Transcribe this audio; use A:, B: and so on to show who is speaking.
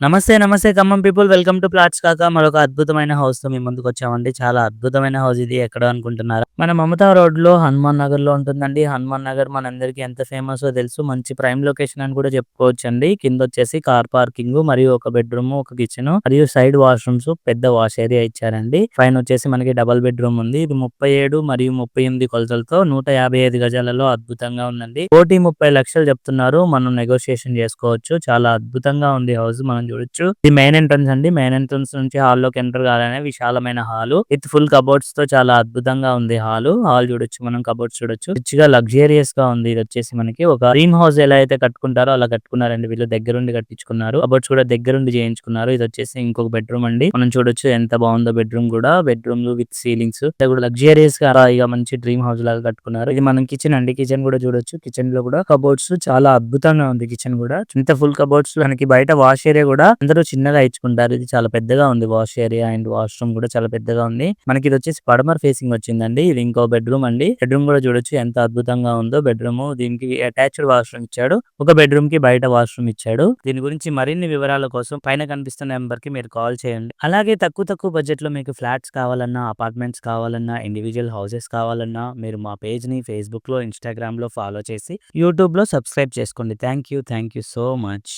A: నమస్తే నమస్తే Khammam people welcome to plots కాక మరొక అద్భుతమైన హౌస్తో మీ ముందుకు వచ్చామండి. చాలా అద్భుతమైన హౌస్ ఇది. ఎక్కడ అనుకుంటున్నారు? మన మమతా రోడ్లో హనుమాన్ నగర్లో ఉంటుందండి. హనుమాన్ నగర్ మనందరికీ ఎంత ఫేమస్ తెలుసు. మంచి ప్రైమ్ లొకేషన్ అని కూడా చెప్పుకోవచ్చు అండి కింద వచ్చేసి కార్ పార్కింగ్ మరియు ఒక బెడ్రూమ్ ఒక కిచెన్ మరియు సైడ్ వాష్రూమ్స్ పెద్ద వాష్ ఏరియా ఇచ్చారండి. పైన వచ్చేసి మనకి డబల్ బెడ్రూమ్ ఉంది. ఇది ముప్పై ఏడు మరియు ముప్పై ఎనిమిది కొలతలతో నూట యాభై ఐదు గజాలలో అద్భుతంగా ఉందండి. కోటి ముప్పై లక్షలు చెప్తున్నారు. మనం నెగోషియేషన్ చేసుకోవచ్చు. చాలా అద్భుతంగా ఉంది హౌస్. మనం చూడొచ్చు. ఇది మెయిన్ ఎంట్రన్స్ అండి. మెయిన్ ఎంట్రన్స్ నుంచి హాల్లోకి ఎంటర్ కాగానే విశాలమైన హాల్. విత్ ఫుల్ కబోర్డ్స్తో చాలా అద్భుతంగా ఉంది హాల్ హాల్ హాల్ చూడొచ్చు మనం కబోర్డ్స్ చూడొచ్చు. రిచ్గా లగ్జరియస్గా ఉంది. ఇది వచ్చేసి మనకి ఒక డ్రీమ్ హౌస్ ఎలా అయితే కట్టుకుంటారో అలా కట్టుకున్నారండి. వీళ్ళు దగ్గరుండి కట్టించుకున్నారు. కబోర్డ్స్ కూడా దగ్గరుండి చేయించుకున్నారు. ఇది వచ్చేసి ఇంకొక బెడ్రూమ్ అండి. మనం చూడొచ్చు ఎంత బాగుందో బెడ్రూమ్ కూడా. Bedroom with ceilings. కూడా లగ్జరియస్గా ఇక మంచి డ్రీమ్ హౌస్ లాగా కట్టుకున్నారు. ఇది మనం కిచెన్ అండి. కిచెన్ కూడా చూడొచ్చు. కిచెన్లో కూడా కబోర్డ్స్ చాలా అద్భుతంగా ఉంది కిచెన్ కూడా. ఇంత ఫుల్ కబోర్డ్స్ మనకి బయట వాష్ ఏరియా కూడా అందరూ చిన్నగా ఇచ్చుకుంటారు. ఇది చాలా పెద్దగా ఉంది wash area and wash room కూడా చాలా పెద్దగా ఉంది. మనకి ఇది వచ్చేసి పడమర్ ఫేసింగ్ వచ్చిందండి. ఇది ఇంకో బెడ్రూమ్ అండి. బెడ్రూమ్ కూడా చూడొచ్చు ఎంత అద్భుతంగా ఉందో. బెడ్రూమ్ దీనికి అటాచ్డ్ వాష్రూమ్ ఇచ్చాడు. ఒక బెడ్రూమ్కి బయట వాష్రూమ్ ఇచ్చాడు. దీని గురించి మరిన్ని వివరాల కోసం పైన కనిపిస్తున్న నెంబర్కి మీరు కాల్ చేయండి. అలాగే తక్కువ తక్కువ బడ్జెట్లో మీకు ఫ్లాట్స్ కావాలన్నా అపార్ట్మెంట్స్ కావాలన్నా ఇండివిజువల్ హౌసెస్ కావాలన్నా మీరు మా పేజ్ని ఫేస్బుక్లో ఇన్స్టాగ్రామ్లో ఫాలో చేసి యూట్యూబ్లో సబ్స్క్రైబ్ చేసుకోండి. Thank you. Thank you so much.